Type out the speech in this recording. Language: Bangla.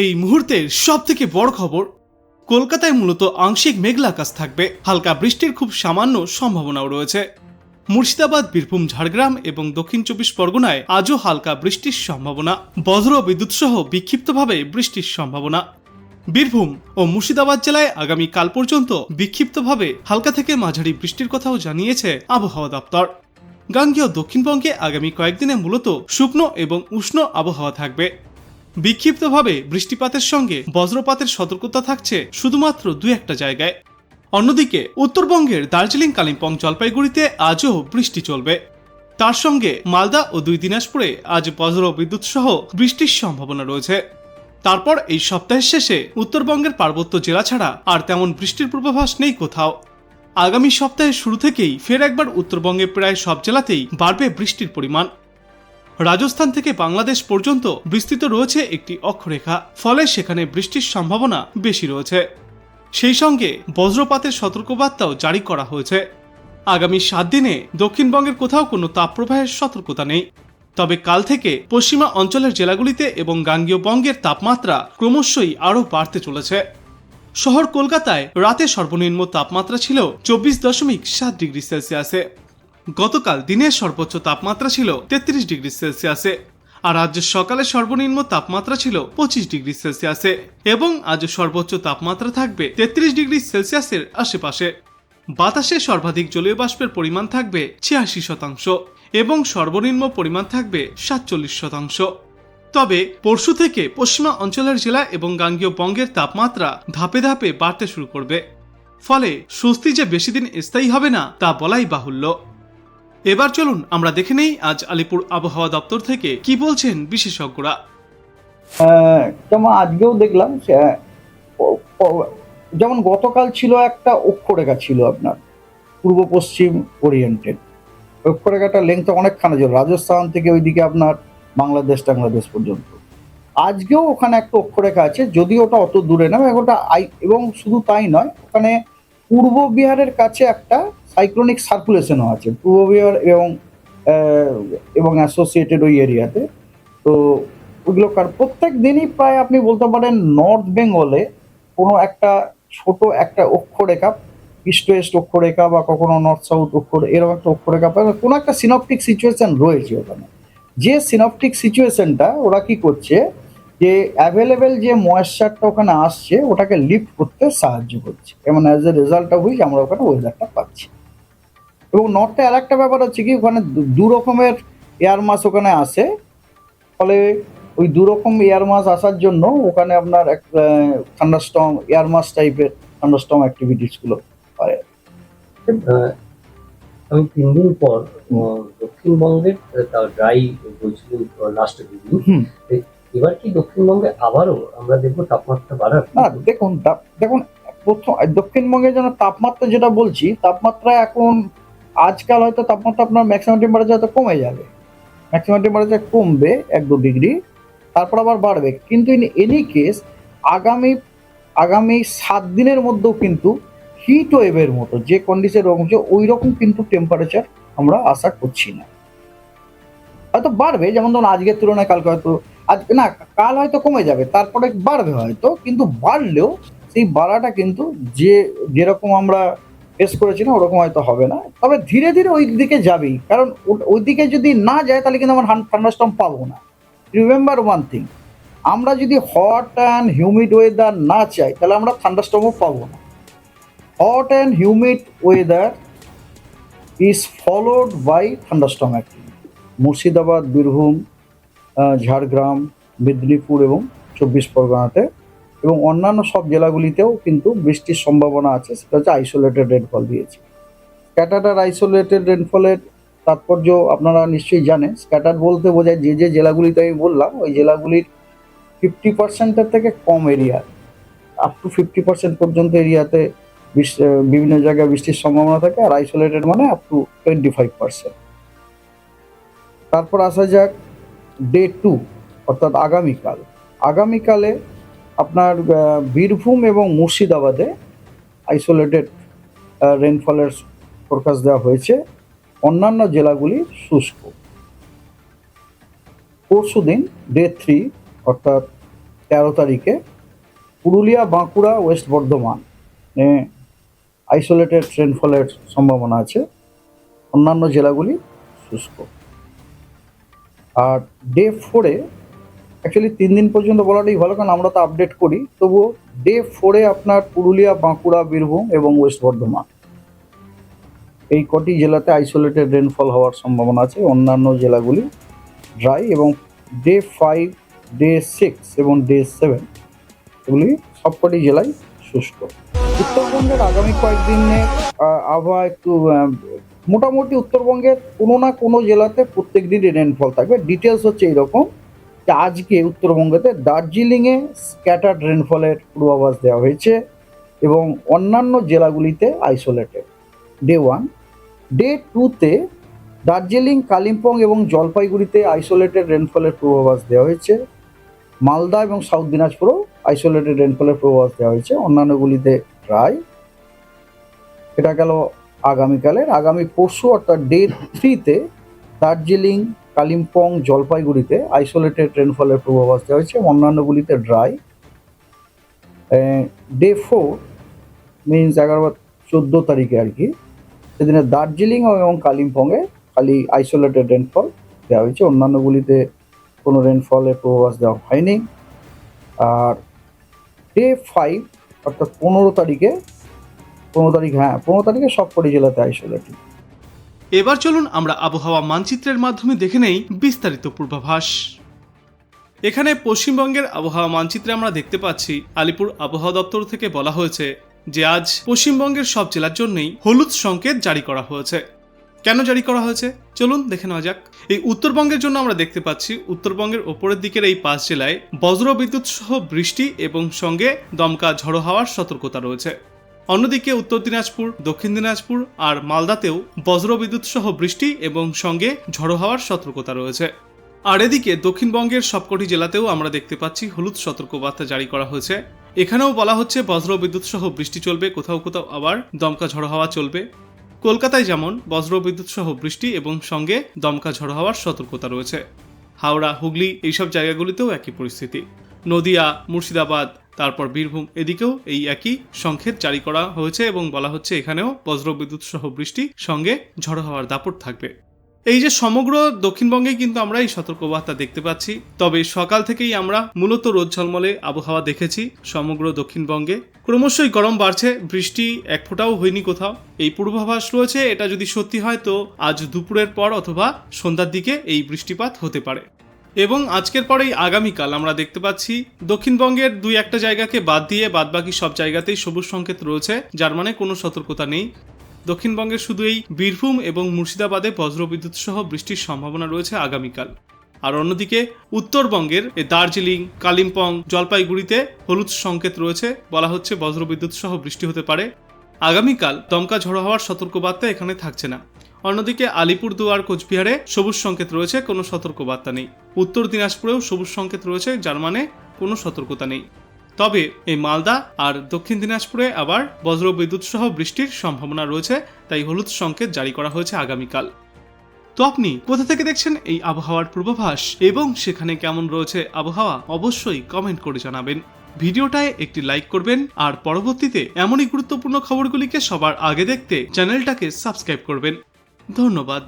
এই মুহূর্তের সব থেকে বড় খবর, কলকাতায় মূলত আংশিক মেঘলা আকাশ থাকবে। হালকা বৃষ্টির খুব সামান্য সম্ভাবনাও রয়েছে। মুর্শিদাবাদ, বীরভূম, ঝাড়গ্রাম এবং দক্ষিণ চব্বিশ পরগনায় আজও হালকা বৃষ্টির সম্ভাবনা। বজ্র বিদ্যুৎ সহ বিক্ষিপ্তভাবে বৃষ্টির সম্ভাবনা। বীরভূম ও মুর্শিদাবাদ জেলায় আগামী কাল পর্যন্ত বিক্ষিপ্তভাবে হালকা থেকে মাঝারি বৃষ্টির কথাও জানিয়েছে আবহাওয়া দপ্তর। গাঙ্গেয় দক্ষিণবঙ্গে আগামী কয়েকদিনে মূলত শুকনো এবং উষ্ণ আবহাওয়া থাকবে। বিক্ষিপ্তভাবে বৃষ্টিপাতের সঙ্গে বজ্রপাতের সতর্কতা থাকছে শুধুমাত্র দু একটা জায়গায়। অন্যদিকে, উত্তরবঙ্গের দার্জিলিং, কালিম্পং জলপাইগুড়িতে আজও বৃষ্টি চলবে। তার সঙ্গে মালদা ও দুই দিনাজপুরে আজ বজ্র বিদ্যুৎ সহ বৃষ্টির সম্ভাবনা রয়েছে। তারপর এই সপ্তাহের শেষে উত্তরবঙ্গের পার্বত্য জেলা ছাড়া আর তেমন বৃষ্টির পূর্বাভাস নেই কোথাও। আগামী সপ্তাহের শুরু থেকেই ফের একবার উত্তরবঙ্গে প্রায় সব জেলাতেই বাড়বে বৃষ্টির পরিমাণ। রাজস্থান থেকে বাংলাদেশ পর্যন্ত বিস্তৃত রয়েছে একটি অক্ষরেখা। ফলে সেখানে বৃষ্টির সম্ভাবনা বেশি রয়েছে। সেই সঙ্গে বজ্রপাতের সতর্কবার্তাও জারি করা হয়েছে। আগামী সাত দিনে দক্ষিণবঙ্গের কোথাও কোনো তাপপ্রবাহের সতর্কতা নেই। তবে কাল থেকে পশ্চিমা অঞ্চলের জেলাগুলিতে এবং গাঙ্গীয় বঙ্গের তাপমাত্রা ক্রমশই আরও বাড়তে চলেছে। শহর কলকাতায় রাতে সর্বনিম্ন তাপমাত্রা ছিল চব্বিশ দশমিক সাত ডিগ্রি সেলসিয়াসে। গতকাল দিনের সর্বোচ্চ তাপমাত্রা ছিল তেত্রিশ ডিগ্রি সেলসিয়াসে, আর আজ সকালে সর্বনিম্ন তাপমাত্রা ছিল পঁচিশ ডিগ্রি সেলসিয়াসে, এবং আজ সর্বোচ্চ তাপমাত্রা থাকবে তেত্রিশ ডিগ্রি সেলসিয়াসের আশেপাশে। বাতাসে সর্বাধিক জলীয় বাষ্পের পরিমাণ থাকবে ছিয়াশি শতাংশ, এবং সর্বনিম্ন পরিমাণ থাকবে সাতচল্লিশ শতাংশ। তবে পরশু থেকে পশ্চিমা অঞ্চলের জেলা এবং গাঙ্গীয় বঙ্গের তাপমাত্রা ধাপে ধাপে বাড়তে শুরু করবে। ফলে স্বস্তি যে বেশি দিন স্থায়ী হবে না, তা বলাই বাহুল্য। এবার চলুন আমরা দেখে নেই আজ আলিপুর আবহাওয়া দপ্তর থেকে কি বলছেন বিশেষজ্ঞরা। আহ, যেমন আজকেও দেখলাম ও- যেমন গতকাল ছিল একটা অক্ষরেখা ছিল আপনার পূর্ব পশ্চিম ওরিয়েন্টেড অক্ষরেখাটা লেংথ অনেকখানি ছিল রাজস্থান থেকে ওইদিকে আপনার বাংলাদেশ টাংলাদেশ পর্যন্ত। আজকেও ওখানে একটা অক্ষরেখা আছে যদিও ওটা অত দূরে না ওটা এবং শুধু তাই নয় ওখানে পূর্ব বিহারের কাছে একটা সাইক্লোনিক সার্কুলেশনও আছে। পূর্ব বিহার এবং এবং অ্যাসোসিয়েটেড ওই এরিয়াতে তো ওইগুলো প্রত্যেক দিনই প্রায় আপনি বলতে পারেন নর্থ বেঙ্গলে কোনো একটা ছোট একটা অক্ষরেখা ইস্ট ওয়েস্ট অক্ষরেখা বা কখনো নর্থ সাউথ অক্ষর, এরকম একটা অক্ষরেখা কোনো একটা সিনপটিক সিচুয়েশন রয়েছে ওখানে। যে সিনপটিক সিচুয়েশনটা ওরা কি করছে যে অ্যাভেলেবেল যে ময়েশ্চারটা ওখানে আসছে ওটাকে লিফট করতে সাহায্য করছে। এবং as a result of which আমরা ওখানে ওয়েদারটা পাচ্ছি। এবং নর্থে আর একটা ব্যাপার হচ্ছে কি ওখানে দু- রকমের এয়ার মাস ওখানে আসে। ফলে ওই দু রকম এয়ার মাস আসার জন্য ওখানে আপনার এক থান্ডারস্টম এয়ার মাস টাইপের থান্ডারস্টম অ্যাক্টিভিটিসগুলো হয়। আমি তিন দিন পর দক্ষিণবঙ্গের ড্রাই বলছিল লাস্ট দিন। এবার কি দক্ষিণবঙ্গে আবারও আমরা দেখব তাপমাত্রা বাড়ার? দেখুন দেখুন, প্রথম দক্ষিণবঙ্গে যেন তাপমাত্রা যেটা বলছি, তাপমাত্রা এখন আজকাল হয়তো তাপমাত্রা আপনার ম্যাক্সিমাম টেম্পারেচার হয়তো কমে যাবে। ম্যাক্সিমাম টেম্পারেচার কমবে এক দু ডিগ্রি তারপর আবার বাড়বে। কিন্তু ইন এনি কেস আগামী আগামী সাত দিনের মধ্যেও কিন্তু হিট ওয়েভের মতো যে কন্ডিশন রকম ওই রকম কিন্তু টেম্পারেচার আমরা আশা করছি না। হয়তো বাড়বে, যেমন ধরুন আজকের তুলনায় কালকে হয়তো আজ না, কাল হয়তো কমে যাবে, তারপরে বাড়বে হয়তো, কিন্তু বাড়লেও সেই বাড়াটা কিন্তু যে, যেরকম আমরা ফেস করেছি না, ওরকম হয়তো হবে না। তবে ধীরে ধীরে ওই দিকে যাবেই, কারণ ওই দিকে যদি না যায়, তাহলে কিন্তু আমরা থান্ডারস্টম পাবো না। রিমেম্বার ওয়ান থিং আমরা যদি হট অ্যান্ড হিউমিড ওয়েদার না চাই, তাহলে আমরা থান্ডারস্টমও পাবো না। Hot and humid weather is followed by thunderstorm activity Murshidabad, Birbhum Jhargram, Medinipur এবং চব্বিশ পরগনাতে এবং অন্যান্য সব জেলাগুলিতেও কিন্তু বৃষ্টির সম্ভাবনা আছে, সেটা হচ্ছে আইসোলেটেড রেনফল দিয়েছে। স্ক্যাটার্ড আইসোলেটেড রেনফলের তাৎপর্য আপনারা নিশ্চয়ই জানেন। স্ক্যাটার বলতে বোঝায় যে যে জেলাগুলিতে আমি বললাম, ওই জেলাগুলির ফিফটি পার্সেন্টের থেকে কম area up to fifty percent পর্যন্ত এরিয়াতে বিভিন্ন জায়গায় বৃষ্টির সম্ভাবনা থাকে, আর আইসোলেটেড মানে up to twenty five percent তারপর আসা যাক ডে টু অর্থাৎ আগামীকাল। আগামীকালে আপনার বীরভূম এবং মুর্শিদাবাদে আইসোলেটেড রেনফলের ফোরকাস্ট দেওয়া হয়েছে। অন্যান্য জেলাগুলি শুষ্ক। পরশু দিন ডে থ্রি অর্থাৎ তেরো তারিখে পুরুলিয়া, বাঁকুড়া, ওয়েস্ট বর্ধমান আইসোলেটেড রেনফলের সম্ভাবনা আছে। অন্যান্য জেলাগুলি শুষ্ক। আর ডে ফোরে অ্যাকচুয়ালি তিন দিন পর্যন্ত বলাটাই ভালো, কারণ আমরা তো আপডেট করি। তবুও ডে ফোরে আপনার পুরুলিয়া, বাঁকুড়া, বীরভূম এবং ওয়েস্ট বর্ধমান। এই কটি জেলাতে আইসোলেটেড রেনফল হওয়ার সম্ভাবনা আছে। অন্যান্য জেলাগুলি ড্রাই এবং ডে ফাইভ ডে সিক্স এবং ডে সেভেন এগুলি সবকটি জেলায় শুষ্ক। উত্তরবঙ্গের আগামী কয়েকদিনে আবহাওয়া একটু মোটামুটি উত্তরবঙ্গের কোনো না কোনো জেলাতে প্রত্যেক দিনই রেনফল থাকবে। ডিটেলস হচ্ছে এইরকম যে আজকে উত্তরবঙ্গতে দার্জিলিংয়ে স্ক্যাটার্ড রেনফলের পূর্বাভাস দেওয়া হয়েছে এবং অন্যান্য জেলাগুলিতে আইসোলেটেড ডে ওয়ান ডে টুতে দার্জিলিং, কালিম্পং এবং জলপাইগুড়িতে আইসোলেটেড রেনফলের পূর্বাভাস দেওয়া হয়েছে। মালদা এবং সাউথ দিনাজপুরও আইসোলেটেড রেনফলের পূর্বাভাস দেওয়া হয়েছে। অন্যান্যগুলিতে ড্রাই এটা গেল আগামীকালের, আগামী পরশু অর্থাৎ ডে থ্রিতে দার্জিলিং, কালিম্পং, জলপাইগুড়িতে আইসোলেটেড রেনফলের পূর্বাভাস দেওয়া হয়েছে অন্যান্যগুলিতে ড্রাই ডে ফোর মিনস এগারো চোদ্দ তারিখে আর কি। সেদিনে দার্জিলিং এবং কালিম্পংয়ে খালি আইসোলেটেড রেনফল দেওয়া হয়েছে। অন্যান্যগুলিতে কোনো রেনফলের পূর্বাভাস দেওয়া হয়নি। আর ডে ফাইভ অর্থাৎ পনেরো তারিখে, পনেরো তারিখ হ্যাঁ পনেরো তারিখে সবকটি জেলাতে আইসোলেটেড এবার চলুন আমরা আবহাওয়া মানচিত্রের মাধ্যমে দেখে নেই বিস্তারিত পূর্বাভাস। এখানে পশ্চিমবঙ্গের আবহাওয়া মানচিত্রে আমরা দেখতে পাচ্ছি, আলিপুর আবহাওয়া দপ্তর থেকে বলা হয়েছে যে আজ পশ্চিমবঙ্গের সব জেলার জন্যই হলুদ সংকেত জারি করা হয়েছে। কেন জারি করা হয়েছে? চলুন দেখে নেওয়া যাক। এই উত্তরবঙ্গের জন্য আমরা দেখতে পাচ্ছি, উত্তরবঙ্গের ওপরের দিকের এই পাঁচ জেলায় বজ্র বিদ্যুৎ সহ বৃষ্টি এবং সঙ্গে দমকা ঝড়ো হাওয়ার সতর্কতা রয়েছে। অন্যদিকে উত্তর দিনাজপুর, দক্ষিণ দিনাজপুর আর মালদাতেও বজ্রবিদ্যুৎ সহ বৃষ্টি এবং সঙ্গে ঝড়ো হওয়ার সতর্কতা রয়েছে। আর এদিকে দক্ষিণবঙ্গের সবকটি জেলাতেও আমরা দেখতে পাচ্ছি হলুদ সতর্কবার্তা জারি করা হয়েছে। এখানেও বলা হচ্ছে বজ্রবিদ্যুৎ সহ বৃষ্টি চলবে, কোথাও কোথাও আবার দমকা ঝড়ো হাওয়া চলবে। কলকাতায় যেমন বজ্রবিদ্যুৎ সহ বৃষ্টি এবং সঙ্গে দমকা ঝড় হওয়ার সতর্কতা রয়েছে। হাওড়া, হুগলি এইসব জায়গাগুলিতেও একই পরিস্থিতি। নদিয়া, মুর্শিদাবাদ, তারপর বীরভূম এদিকেও এই একই সংকেত জারি করা হয়েছে এবং বলা হচ্ছে এখানেও বজ্রবিদ্যুৎ সহ বৃষ্টি সঙ্গে ঝড় হওয়ার দাপট থাকবে। এই যে সমগ্র দক্ষিণবঙ্গে কিন্তু আমরা এই সতর্কবার্তা দেখতে পাচ্ছি, তবে সকাল থেকেই আমরা মূলত রোদ ঝলমলে আবহাওয়া দেখেছি সমগ্র দক্ষিণবঙ্গে। ক্রমশই গরম বাড়ছে, বৃষ্টি এক ফোঁটাও হয়নি কোথাও। এই পূর্বাভাস রয়েছে, এটা যদি সত্যি হয় তো আজ দুপুরের পর অথবা সন্ধ্যার দিকে এই বৃষ্টিপাত হতে পারে। এবং আজকের পরেই আগামীকাল আমরা দেখতে পাচ্ছি, দক্ষিণবঙ্গের দুই একটা জায়গাকে বাদ দিয়ে বাদবাকি সব জায়গাতেই সবুজ সংকেত রয়েছে, যার মানে কোনো সতর্কতা নেই। দক্ষিণবঙ্গের শুধু এই বীরভূম এবং মুর্শিদাবাদে বজ্রবিদ্যুৎ সহ বৃষ্টির সম্ভাবনা রয়েছে আগামীকাল। আর অন্যদিকে, উত্তরবঙ্গের দার্জিলিং, কালিম্পং, জলপাইগুড়িতে হলুদ সংকেত রয়েছে, বলা হচ্ছে বজ্রবিদ্যুৎ সহ বৃষ্টি হতে পারে। আগামীকাল দমকা ঝড়ো হওয়ার সতর্কবার্তা এখানে থাকছে না। অন্যদিকে, আলিপুরদুয়ার, কোচবিহারে সবুজ সংকেত রয়েছে, কোনো সতর্কবার্তা নেই। উত্তর দিনাজপুরেও সবুজ সংকেত রয়েছে, যার মানে কোনো সতর্কতা নেই। তবে এই মালদা আর দক্ষিণ দিনাজপুরে আবার বজ্র বিদ্যুৎ সহ বৃষ্টির সম্ভাবনা রয়েছে, তাই হলুদ সংকেত জারি করা হয়েছে আগামীকাল। তো আপনি কোথা থেকে দেখছেন এই আবহাওয়ার পূর্বাভাস এবং সেখানে কেমন রয়েছে আবহাওয়া অবশ্যই কমেন্ট করে জানাবেন। ভিডিওটায় একটি লাইক করবেন আর পরবর্তীতে এমনই গুরুত্বপূর্ণ খবরগুলিকে সবার আগে দেখতে চ্যানেলটাকে সাবস্ক্রাইব করবেন। ধন্যবাদ।